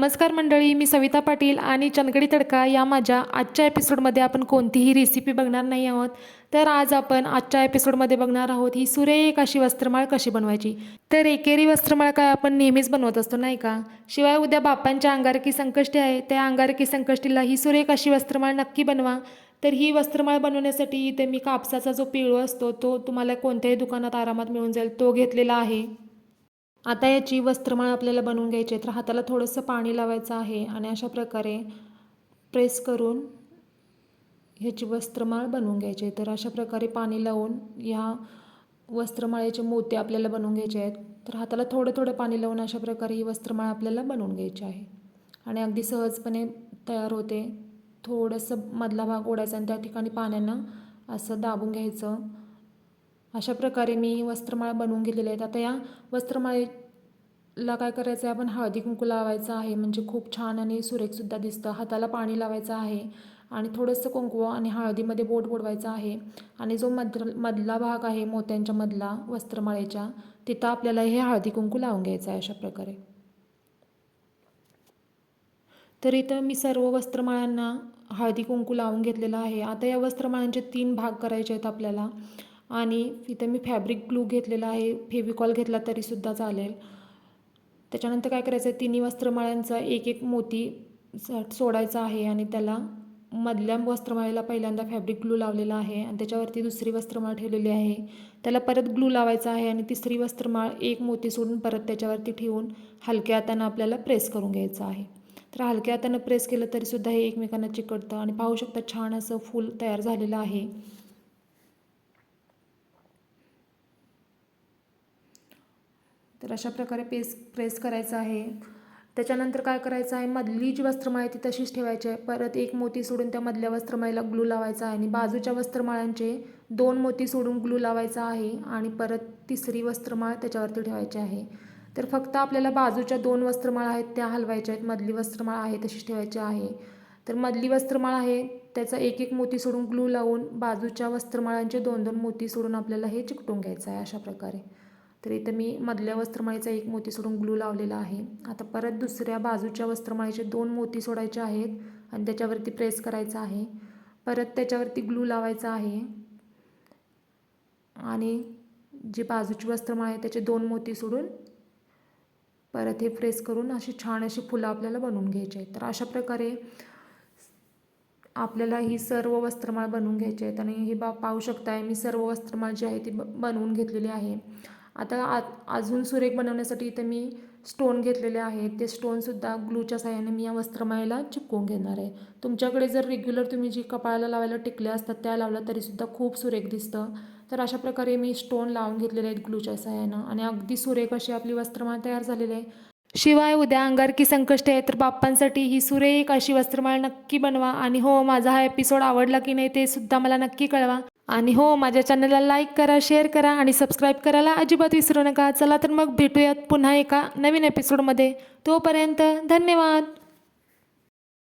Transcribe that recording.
नमस्कार मंडळी मी सविता पाटील आणि चनगडी तडका या माझ्या आजच्या एपिसोडमध्ये आपण कोणतीही रेसिपी बघणार नाही आहोत. तर आज आपण आजच्या एपिसोडमध्ये बघणार आहोत ही सुरेख अशी वस्त्रमाळ कशी बनवायची? तर एकेरी वस्त्रमाळ काय आपण नेहमीच बनवत असतो नाही का? शिवाय उद्या बापांच्या अंगारकी संकष्टी आहे त्या अंगारकी संकष्टीला ही सुरेख अशी वस्त्रमाळ नक्की बनवा. तर ही वस्त्रमाळ बनवण्यासाठी इथे मी कापसाचा जो पिळू असतो तो तुम्हाला कोणत्याही दुकानात आरामात मिळून जाईल तो घेतलेला आहे. आता याची वस्त्रमाळ आपल्याला बनवून घ्यायची आहे. तर हाताला थोडंसं पाणी लावायचं आहे आणि अशा प्रकारे प्रेस करून ह्याची वस्त्रमाळ बनवून घ्यायची आहे. तर अशा प्रकारे पाणी लावून ह्या वस्त्रमाळेचे मोती आपल्याला बनवून घ्यायचे आहेत. तर हाताला थोडं थोडं पाणी लावून अशा प्रकारे ही वस्त्रमाळ आपल्याला बनवून घ्यायची आहे. आणि अगदी सहजपणे तयार होते. थोडंसं मधला भाग ओढायचा आणि त्या ठिकाणी पाण्यानं असं दाबून घ्यायचं. अशा प्रकारे मी वस्त्रमाळा बनवून घेतलेले आहेत. आता या वस्त्रमाळेला काय करायचं आहे आपण हळदी कुंकू लावायचं आहे. म्हणजे खूप छान आणि सुरेखसुद्धा दिसतं. हाताला पाणी लावायचं आहे. आणि थोडंसं कुंकू आणि हळदीमध्ये बोट बोडवायचं आहे. आणि जो मध मधला भाग आहे मोत्यांच्या मधला वस्त्रमाळेच्या तिथं आपल्याला हे हळदी कुंकू लावून घ्यायचं आहे अशा प्रकारे. तर इथं मी सर्व वस्त्रमाळांना हळदी कुंकू लावून घेतलेलं आहे. आता या वस्त्रमाळांचे तीन भाग करायचे आहेत आपल्याला. आणि इथं मी फॅब्रिक ग्लू घेतलेला आहे फेविकॉल घेतला तरीसुद्धा चालेल. त्याच्यानंतर काय करायचं आहे तिन्ही वस्त्रमाळ्यांचा एक एक मोती सोडायचा आहे आणि त्याला मधल्या वस्त्रमाळेला पहिल्यांदा फॅब्रिक ग्लू लावलेला आहे आणि त्याच्यावरती दुसरी वस्त्रमाळ ठेवलेली आहे. त्याला परत ग्लू लावायचा आहे आणि तिसरी वस्त्रमाळ एक मोती सोडून परत त्याच्यावरती ठेवून हलक्या हातानं आपल्याला प्रेस करून घ्यायचं आहे. तर हलक्या हातानं प्रेस केलं तरीसुद्धा हे एकमेकांना चिकटतं आणि पाहू शकता छान असं फूल तयार झालेलं आहे. तर अशा प्रकारे पेस प्रेस करायचं आहे. त्याच्यानंतर काय करायचं आहे? मधली जी वस्त्रमाळ आहे ती तशीच ठेवायची आहे. परत एक मोती सोडून त्या मधल्या वस्त्रमाळीला ग्लू लावायचा आहे आणि बाजूच्या वस्त्रमाळांचे दोन मोती सोडून ग्लू लावायचा आहे आणि परत तिसरी वस्त्रमाळ त्याच्यावरती ठेवायची आहे. तर फक्त आपल्याला बाजूच्या दोन वस्त्रमाळ आहेत त्या हलवायच्या आहेत. मधली वस्त्रमाळ आहे तशीच ठेवायची आहे. तर मधली वस्त्रमाळ आहे त्याचा एक एक मोती सोडून ग्लू लावून बाजूच्या वस्त्रमाळांचे दोन दोन मोती सोडून आपल्याला हे चिकटून घ्यायचं आहे अशा प्रकारे. तर इथं मी मधल्या वस्त्रमाळीचा एक मोती सोडून ग्लू लावलेला आहे. आता परत दुसऱ्या बाजूच्या वस्त्रमाळीचे दोन मोती सोडायचे आहेत आणि त्याच्यावरती प्रेस करायचं आहे. परत त्याच्यावरती ग्लू लावायचा आहे. आणि जी बाजूची वस्त्रमाळ आहे त्याचे दोन मोती सोडून परत हे प्रेस करून अशी छान अशी फुलं आपल्याला बनवून घ्यायची आहेत. तर अशा प्रकारे आपल्याला ही सर्व वस्त्रमाळ बनवून घ्यायची आहेत. आणि हे बा पाहू शकताय मी सर्व वस्त्रमाळ जी आहे ती ब बनवून घेतलेली आहे. आता आ अजून सुरेख बनवण्यासाठी इथे मी स्टोन घेतलेले आहेत. ते स्टोनसुद्धा ग्लूच्या साह्याने मी या वस्त्रमाळेला चिपकवून घेणार आहे. तुमच्याकडे जर रेग्युलर तुम्ही जी कपाळाला लावायला टिकल्या असतात त्या लावल्या तरीसुद्धा खूप सुरेख दिसतं. तर अशा प्रकारे मी स्टोन लावून घेतलेले आहेत ग्लूच्या साह्यानं. आणि अगदी सुरेख अशी आपली वस्त्रमाळ तयार झालेली आहे. शिवाय उद्या अंगारकी संकष्ट आहे तर बाप्पांसाठी ही सुरेख अशी वस्त्रमाळ नक्की बनवा. आणि हो माझा हा एपिसोड आवडला की नाही ते सुद्धा मला नक्की कळवा. आणि हो माझ्या चॅनलला लाईक करा शेअर करा आणि सबस्क्राईब करायला अजिबात विसरू नका. चला तर मग भेटूयात पुन्हा एका नवीन एपिसोडमध्ये तोपर्यंत धन्यवाद.